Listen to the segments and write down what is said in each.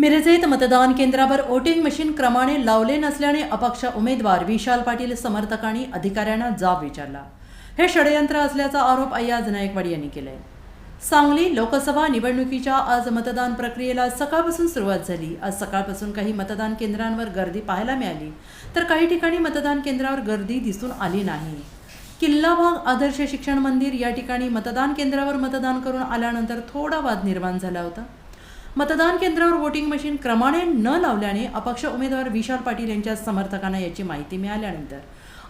मिरजेत मतदान केंद्रावर voting machine क्रमाने लावले नसल्याने अपक्ष उमेदवार विशाल पाटील समर्थकांनी अधिकाऱ्यांना जाब विचारला. हे षडयंत्र असल्याचा आरोप अय्याज नायकवाड यांनी केलाय. सांगली लोकसभा निवडणुकीच्या आज मतदान प्रक्रियेला सकाळपासून सुरुवात झाली. आज सकाळपासून काही मतदान केंद्रांवर गर्दी पाहायला मिळाली तर काही ठिकाणी मतदान केंद्रावर गर्दी दिसून आली नाही. किल्ला भाग आदर्श शिक्षण मंदिर या ठिकाणी मतदान केंद्रावर मतदान करून आल्यानंतर थोडा वाद निर्माण झाला होता. मतदान केंद्रावर वोटिंग मशीन क्रमाने न लावल्याने अपक्ष उमेदवार विशाल पाटील यांच्या समर्थकांना याची माहिती मिळाल्यानंतर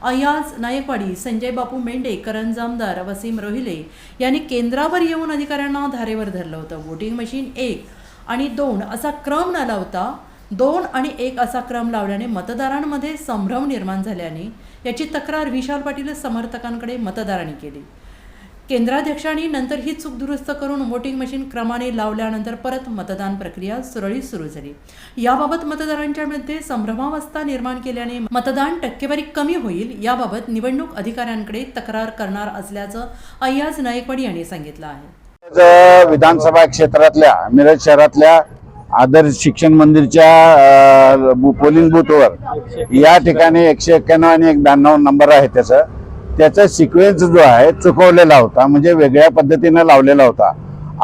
अयाज नायकवाडी संजय बापू मेंढे करण जामदार वसीम रोहिले यांनी केंद्रावर येऊन अधिकाऱ्यांना धारेवर धरलं होतं. वोटिंग मशीन एक आणि दोन असा क्रम न लावता दोन आणि एक असा क्रम लावल्याने मतदारांमध्ये संभ्रम निर्माण झाल्याने याची तक्रार विशाल पाटील समर्थकांकडे मतदारांनी केली. केंद्राध्यक्षांनी नंतर ही चूक दुरुस्त करून वोटिंग मशीन क्रमाने लावल्यानंतर परत मतदान प्रक्रिया सुरळीत सुरू झाली. याबाबत मतदारांच्या मध्ये संभ्रमावस्था निर्माण केल्याने मतदान टक्केवारी कमी होईल याबाबत निवडणूक अधिकाऱ्यांकडे तक्रार करणार असल्याचं अय्याज नायकवाडी यांनी सांगितलं आहे. विधानसभा क्षेत्रातल्या मिरज शहरातल्या आदर्श शिक्षण मंदिरच्या पोलिंग बूथवर या ठिकाणी एकशे एक्क्याण्णव आणि एक ब्याण्णव नंबर आहे त्याचं. त्याचा सिक्वेन्स जो आहे चुकवलेला होता म्हणजे वेगळ्या पद्धतीनं लावलेला होता.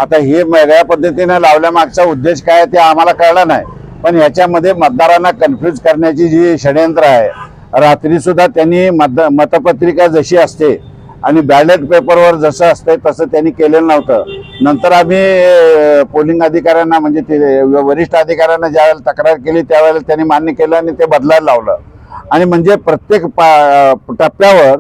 आता हे वेगळ्या पद्धतीनं लावल्यामागचा उद्देश काय ते आम्हाला कळला नाही. पण याच्यामध्ये मतदारांना कन्फ्यूज करण्याची जी षडयंत्र आहे रात्रीसुद्धा त्यांनी मत मतपत्रिका जशी असते आणि बॅलेट पेपरवर जसं असतंय तसं त्यांनी केलेलं नव्हतं. नंतर आम्ही पोलिंग अधिकाऱ्यांना म्हणजे ते वरिष्ठ अधिकाऱ्यांना ज्यावेळेला तक्रार केली त्यावेळेला त्यांनी मान्य केलं आणि ते बदलायला लावलं. आणि म्हणजे प्रत्येक पा- टप्प्यावर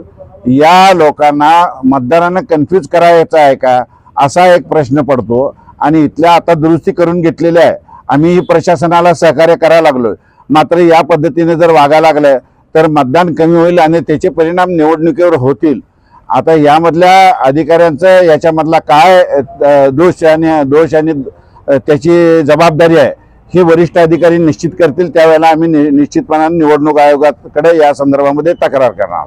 या लोकांना मतदारांना कन्फ्यूज करायचं आहे का? असा एक प्रश्न पडतो. आणि इथल्या आता दुरुस्ती करून घेतलेल्या आहे. आम्ही प्रशासनाला सहकार्य करायला लागलो मात्र या पद्धतीने जर वागायला लागलं तर मतदान कमी होईल आणि त्याचे परिणाम निवडणुकीवर होतील. आता यामधल्या अधिकाऱ्यांचं याच्यामधला काय दोष आणि दोष आणि त्याची जबाबदारी आहे हे वरिष्ठ अधिकारी निश्चित करतील. त्यावेळेला आम्ही नि- निश्चितपणाने निवडणूक आयोगाकडे या संदर्भामध्ये तक्रार करणार